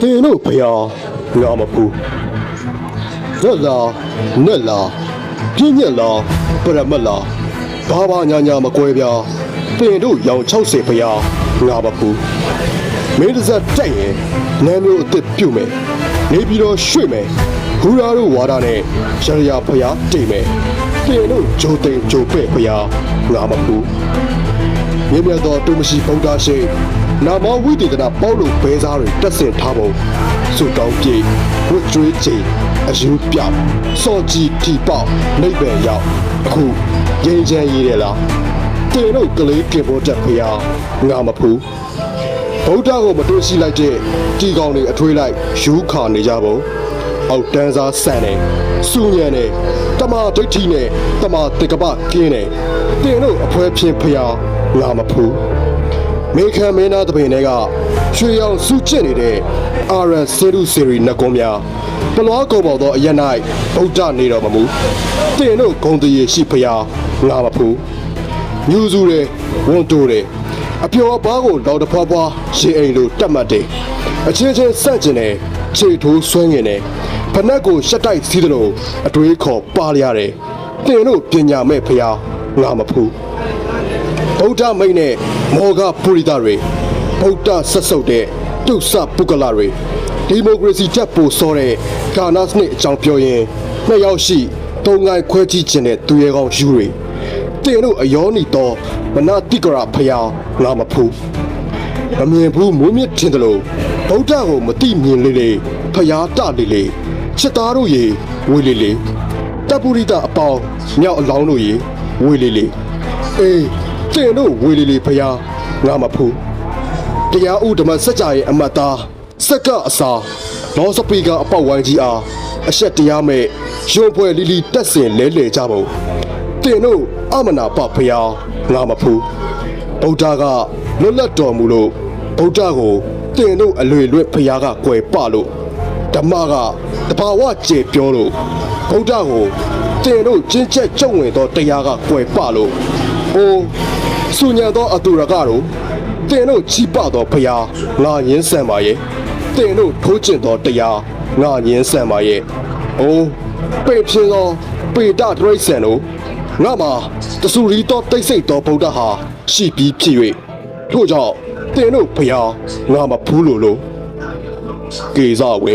သင်တို့ဖျားငါမဖူးရက်လာနက်လာပြင်းညက်လာပရမတ်လာဘာဘာညာညာမကွဲပြားသင်တို့ရောင်60ဖျားငါမဖူးမင်းတစ်စက်တိုက်ရင်နာမျိုးအစ်စ်ပြုတ်မယ်နေပြီးတော့ရွှေ့မယ်ခူရာတို့ဝါဒနဲ့ရရဖျားတိတ်မယ်သင်တို့ဂျိုသိန်ဂျိုပဲ့ဖျားငါမဖူးမြင့်မြတ်သောတုမရှိဗုဒ္ဓရှိ နာမဝိတေသနာပေါလို့ဘဲစားတွေတက်ဆင်ထားပုံစုတောင်းပြေဝတ်ကြွေးချိန်အယူပြစောကြီးထီပေါနိဗ္ဗာန်ရောက်အခုငြိမ်းချမ်းရေးတယ်လားတင်တို့ကလေးကင်ပေါ်တက်ဖျားငါမဖူးဗုဒ္ဓကိုမတွေ့ရှိလိုက်တဲ့ဒီကောင်တွေအထွေးလိုက်ယူခါနေကြပုံအောက်တန်းစားဆန်တယ်စူညံတယ်တမာဒိဋ္ဌိနဲ့တမာတေကပကင်းတယ်တင်တို့အဖွဲဖြင့်ဖျားငါမဖူး မေခံမင်းသားတပင်တွေကရွှေရောင်စုကျစ်နေတဲ့အာရန်စေရုစေရီနဂုံများပလွားကောပေါ်သောအရ၌ဗုဒ္ဓနေတော်မမူတင်တို့ဂုံတရေရှိဖျားငါမဖူးညူစုတယ်ဝန်တိုးတယ်အပျော်အပါးကိုတော့တဖွာဖွာရေအိမ်လိုတက်မှတ်တယ်အချင်းချင်းဆန့်ကျင်တယ်ခြေထိုးဆွဲငင်တယ်ဖနက်ကိုရှက်တိုက်စီးတယ်လို့အတွေးခေါ်ပါလရတယ်တင်တို့ပညာမဲ့ဖျားငါမဖူး ဗုဒ္ဓမိတ်နဲ့မောဂပုရိသတွေဗုဒ္ဓဆက်ဆုပ်တဲ့တုဆပုဂ္ဂလတွေဒီမိုကရေစီတက်ပိုစောတဲ့ကာနာစနစ်အကြောင်းပြောရင်နှစ်ယောက်ရှိသုံးငိုင်းခွဲကြည့်ခြင်းတဲ့သူရဲကောင်းယူတွေတင်တို့အယောနီတော့မနာတိကရဖျားငါမဖူးမမြင်ဘူးမိုးမြင့်ထင်တယ်လို့ဗုဒ္ဓကိုမတိမြင်လေလေဖျားတလေလေချစ်သားတို့ရေဝေလေလေတပ်ပုရိသအပေါင်းမြောက်အလောင်းတို့ရေဝေလေလေအေး တင်တို့ဝေလေလေဖျားငါမဖူးတရားဥဓမ္မစัจ जा ရဲ့အမတ်သားစက္ကအစာလောစပီကအပေါက်ဝိုင်းကြီးအားအဆက်တရားမဲ့ရုံပွဲလီလီတက်စင်လဲလှယ်ကြပုံတင်တို့အမနာပဖျားငါမဖူးဗုဒ္ဓကလွတ်လပ်တော်မူလို့ဗုဒ္ဓကိုတင်တို့အလွေလွတ်ဖျားကကွယ်ပလို့ဓမ္မကတဘာဝကျေပြောလို့ဗုဒ္ဓကိုတင်တို့ကျင့်ချက်ကြုံဝင်သောတရားကကွယ်ပလို့အိုး ဆုညံသောအတူရကတော့တင်တို့ချီးပသောဖျားငါညင်းဆန်ပါရဲ့တင်တို့ထိုးကျင့်သောတရားငါညင်းဆန်ပါရဲ့အိုးပေဖြင်းသောပေတတရိတ်ဆန်တို့ငါမှာတဆူရီတော့တိတ်ဆိတ်သောဗုဒ္ဓဟာရှိပြီးဖြစ်၍ထို့ကြောင့်တင်တို့ဖျားငါမဖူးလို့လို့ကေဇဝဲ